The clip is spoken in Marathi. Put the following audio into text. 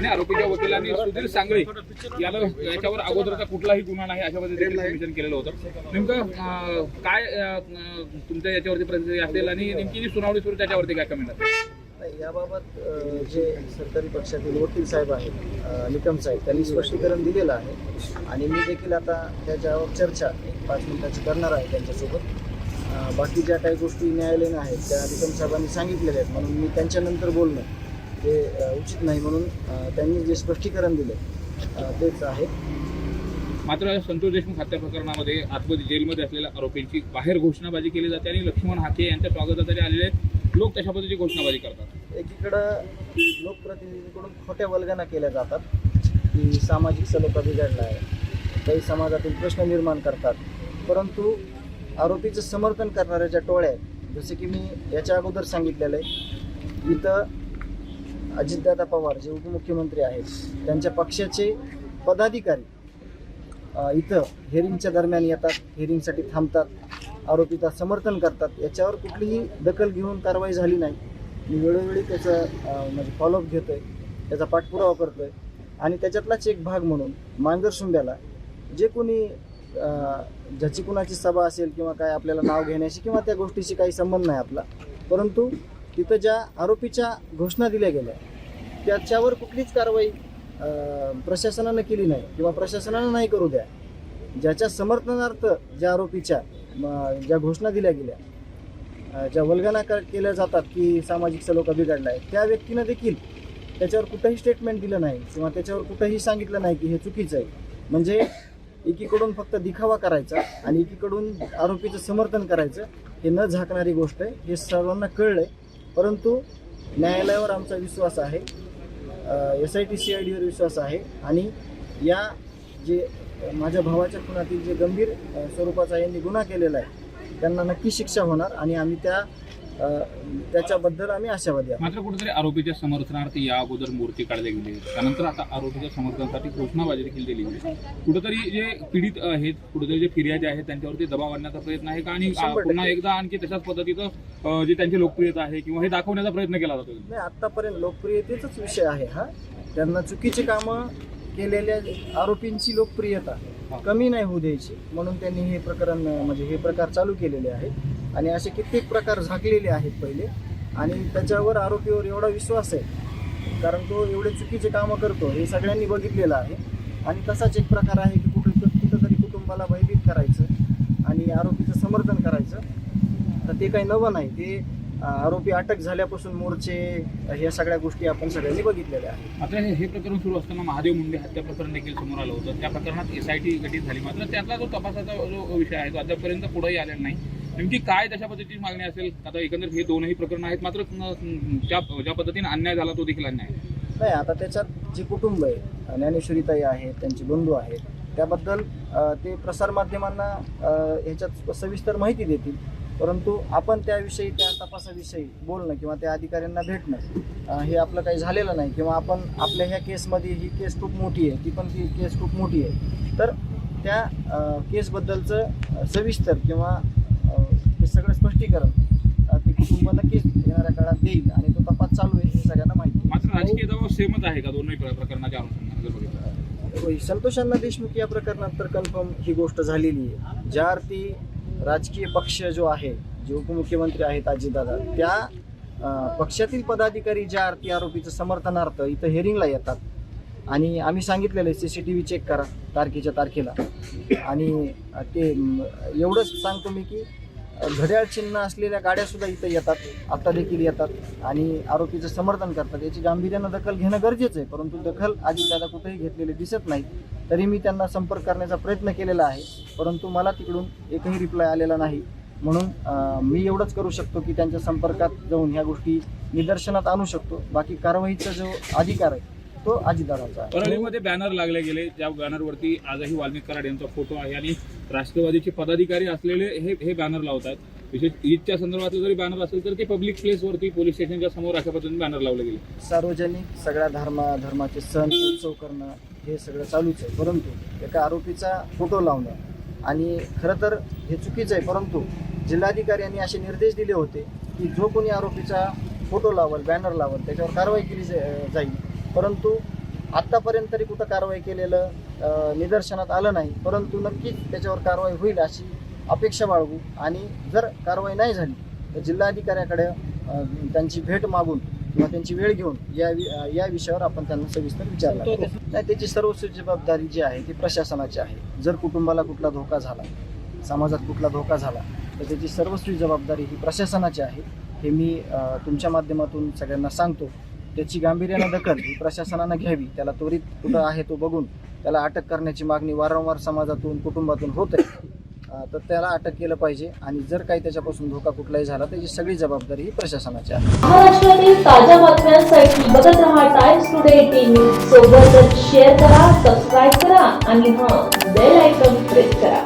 आणि आरोपीच्या वकिलांनी सुधीर सांगळे याला याच्यावर अगोदरचा कुठलाही गुन्हा नाही अशा पद्धतीने सबमिशन केलेलं होतं. नेमकं काय तुमच्या याच्यावरती प्रतिक्रिया असेल आणि नेमकी जी सुनावणी सुरू त्याच्यावरती काय कमेंट असेल नाही, याबाबत जे सरकारी पक्षातील वकील साहेब आहेत निकम साहेब त्यांनी स्पष्टीकरण दिलेलं आहे. आणि मी देखील आता त्याच्यावर चर्चा एक पाच मिनिटाची करणार आहे त्यांच्यासोबत. बाकी ज्या काही गोष्टी न्यायालयीन आहेत त्या निकम साहेबांनी सांगितलेल्या आहेत म्हणून मी त्यांच्यानंतर बोलणं अ, उचित नाही म्हणून त्यांनी जे स्पष्टीकरण दिलं तेच आहे. मात्र संतोष देशमुख हत्या प्रकरणामध्ये आतमध्ये जेलमध्ये असलेल्या आरोपींची बाहेर घोषणाबाजी केली जाते आणि लक्ष्मण हाके यांच्या स्वागतासाठी आलेले लोक तशा पद्धतीची घोषणाबाजी करतात. एकीकडं लोकप्रतिनिधींकडून खोट्या वल्गना केल्या जातात की सामाजिक सलोखा बिघडला आहे. काही समाजातील प्रश्न निर्माण करतात. परंतु आरोपीचं समर्थन करणाऱ्या ज्या टोळ्या आहेत. जसे की मी याच्या अगोदर सांगितलेलं आहे इथं अजितदादा पवार जे उपमुख्यमंत्री आहेत त्यांच्या पक्षाचे पदाधिकारी इथं हेरिंगच्या दरम्यान येतात हेरिंगसाठी थांबतात आरोपीचा समर्थन करतात. याच्यावर कुठलीही दखल घेऊन कारवाई झाली नाही. मी वेळोवेळी त्याचं म्हणजे फॉलोअप घेतोय त्याचा पाठपुरावा करतोय. आणि त्याच्यातलाच एक भाग म्हणून मांजरसुंब्याला जे कोणी ज्याची कुणाची सभा असेल किंवा काय आपल्याला नाव घेण्याशी किंवा त्या गोष्टीशी काही संबंध नाही आपला परंतु तिथं ज्या आरोपीच्या घोषणा दिल्या गेल्या त्याच्यावर कुठलीच कारवाई प्रशासनानं केली नाही किंवा प्रशासनानं नाही करू द्या. ज्याच्या समर्थनार्थ ज्या आरोपीच्या ज्या घोषणा दिल्या गेल्या ज्या वल्गना केल्या जातात की सामाजिक सलोखा बिघडला आहे त्या व्यक्तीनं देखील त्याच्यावर कुठंही स्टेटमेंट दिलं नाही किंवा त्याच्यावर कुठंही सांगितलं नाही की हे चुकीचं आहे. म्हणजे एकीकडून फक्त दिखावा करायचा आणि एकीकडून आरोपीचं समर्थन करायचं हे न झाकणारी गोष्ट आहे हे सर्वांना कळलं आहे परंतु न्यायालयावर आमचा विश्वास आहे S I T C I डीवर विश्वास आहे आणि या जे माझ्या भावाच्या खुनातील जे गंभीर स्वरूपाचा यांनी गुन्हा केलेला आहे त्यांना नक्की शिक्षा होणार आणि आम्ही त्या त्याच्याबद्दल आम्ही आशावादी आहोत. मात्र कुठेतरी आरोपीच्या समर्थनार्थ या अगोदर मूर्ती काढली गेली. त्यानंतर आता आरोपीच्या समर्थनासाठी घोषणाबाजी देखील दिली गेली. कुठेतरी जे पीडित आहेत कुठेतरी जे फिर्यादी आहेत त्यांच्यावरती दबाव आणण्याचा प्रयत्न आहे का? आणि. पुन्हा एकदा आणखी तशाच पद्धतीचं जे त्यांची लोकप्रियता आहे किंवा हे दाखवण्याचा प्रयत्न केला जातो नाही आतापर्यंत लोकप्रियतेचाच विषय आहे हा. त्यांना चुकीची कामं केलेल्या आरोपींची लोकप्रियता कमी नाही होऊ द्यायची. म्हणून त्यांनी हे प्रकरण म्हणजे हे प्रकार चालू केलेले आहेत. आणि असे कित्येक प्रकार झाकलेले आहेत पहिले. आणि त्याच्यावर आरोपीवर एवढा विश्वास आहे. कारण तो एवढे चुकीचे कामं करतो हे सगळ्यांनी बघितलेलं आहे. आणि तसाच एक प्रकार आहे की कुठं कुठंतरी कुटुंबाला भयभीत करायचं आणि आरोपीचं समर्थन करायचं. तर ते काही नवं नाही. ते आरोपी अटक झाल्यापासून मोर्चे ह्या सगळ्या गोष्टी आपण सगळ्यांनी बघितलेल्या आहेत. आता हे हे प्रकरण सुरू असताना महादेव मुंडे हत्या प्रकरण देखील समोर आलं होतं. त्या प्रकरणात एस आय टी गठीत झाली. मात्र त्यातला जो तपासाचा जो विषय आहे तो आतापर्यंत पुढेही आलेला नाही. नेमकी काय तशा पद्धतीची मागणी असेल? आता एकंदरीत हे दोनही प्रकरण आहेत मात्र ज्या ज्या पद्धतीने अन्याय झाला तो देखील अन्याय नाही आता त्याच्यात जे कुटुंब आहे ज्ञानेश्वरीताई आहेत त्यांचे बंधू आहेत त्याबद्दल ते प्रसारमाध्यमांना ह्याच्यात सविस्तर माहिती देतील. परंतु आपण त्याविषयी त्या तपासाविषयी बोलणं किंवा त्या अधिकाऱ्यांना भेटणं हे आपलं काही झालेलं नाही. किंवा आपण आपल्या ह्या केसमध्ये ही केस खूप मोठी आहे ती पण ती केस खूप मोठी आहे. तर त्या केसबद्दलचं सविस्तर किंवा स्पष्टीकरण ते कुटुंब नक्कीच येणाऱ्या काळात देईल आणि तो तपास चालू आहे हे सगळ्यांना माहिती आहे. मात्र राजकीय दबाव सेमच आहे का दोन्ही प्र- प्रकरणाच्या अनुषंगाने जर बघितलं होय, संतोष अण्णा देशमुख या प्रकरणात तर कन्फर्म ही गोष्ट झालेली आहे. ज्या अर्थी राजकीय पक्ष जो आहे जे उपमुख्यमंत्री आहेत अजितदादा त्या पक्षातील पदाधिकारी ज्या अर्थी आरोपीचं समर्थनार्थ इथं हेरिंगला येतात. आणि आम्ही सांगितलेलं आहे C C T V check करा तारखेच्या तारखेला. आणि ते एवढंच सांगतो मी की घड्याळ चिन्ह असलेल्या गाड्या सुद्धा इथं येतात आता देखील येतात आणि आरोपीचं समर्थन करतात. याची गांभीर्यानं दखल घेणं गरजेचं आहे परंतु दखल अजितदादा कुठेही घेतलेली दिसत नाही तरी मी त्यांना संपर्क करण्याचा प्रयत्न केलेला आहे परंतु मला तिकडून एकही रिप्लाय आलेला नाही. म्हणून मी एवढंच करू शकतो की त्यांच्या संपर्कात जाऊन ह्या गोष्टी निदर्शनात आणू शकतो. बाकी कारवाईचा जो अधिकार आहे तो अजितदादाचा आहे. परळीमध्ये बॅनर लागले गेले. त्या बॅनरवरती आजही वाल्मिक कराड यांचा फोटो आहे आणि राष्ट्रवादीचे पदाधिकारी असलेले हे हे बॅनर लावतात विशेष ईदच्या संदर्भातलं जरी बॅनर असेल तर ते पब्लिक प्लेसवरती पोलीस स्टेशनच्या समोर अशा पद्धतीने बॅनर लावले गेले. सार्वजनिक सगळ्या धर्मा धर्माचे सण उत्सव करणं हे सगळं चालूच आहे. परंतु एका आरोपीचा फोटो लावणं आणि खरं तर हे चुकीचं आहे. परंतु जिल्हाधिकारी यांनी असे निर्देश दिले होते की जो कोणी आरोपीचा फोटो लावल बॅनर लावल त्याच्यावर कारवाई केली जाईल. परंतु आत्तापर्यंत तरी कुठं कारवाई केलेलं निदर्शनात आलं नाही. परंतु नक्कीच त्याच्यावर कारवाई होईल अशी अपेक्षा बाळगू. आणि जर कारवाई नाही झाली तर जिल्हाधिकाऱ्याकडे त्यांची भेट मागून किंवा त्यांची वेळ घेऊन या या विषयावर आपण त्यांना सविस्तर आहोत. नाही त्याची सर्वस्वी जबाबदारी जी आहे ती प्रशासनाची आहे. जर कुटुंबाला कुठला धोका झाला समाजात कुठला धोका झाला तर त्याची सर्वस्वी जबाबदारी ही प्रशासनाची आहे. हे मी तुमच्या माध्यमातून सगळ्यांना सांगतो. त्याची गांभीर्यानं दखल ही प्रशासनानं घ्यावी त्याला त्वरित कुठं आहे तो बघून त्याला अटक करण्याची मागणी वारंवार समाजातून कुटुंबातून होत आहे तर त्याला अटक केलं पाहिजे आणि जर काही त्याच्यापासून धोका कुठलाही झाला त्याची सगळी जबाबदारी ही प्रशासनाची आहे. महाराष्ट्रातील ताज्या बातम्यांसाठी बघत रहा टाइम्स टुडे टीव्ही. सोबतच शेअर करा सबस्क्राईब करा आणि हा बेल आयकॉन प्रेस करा.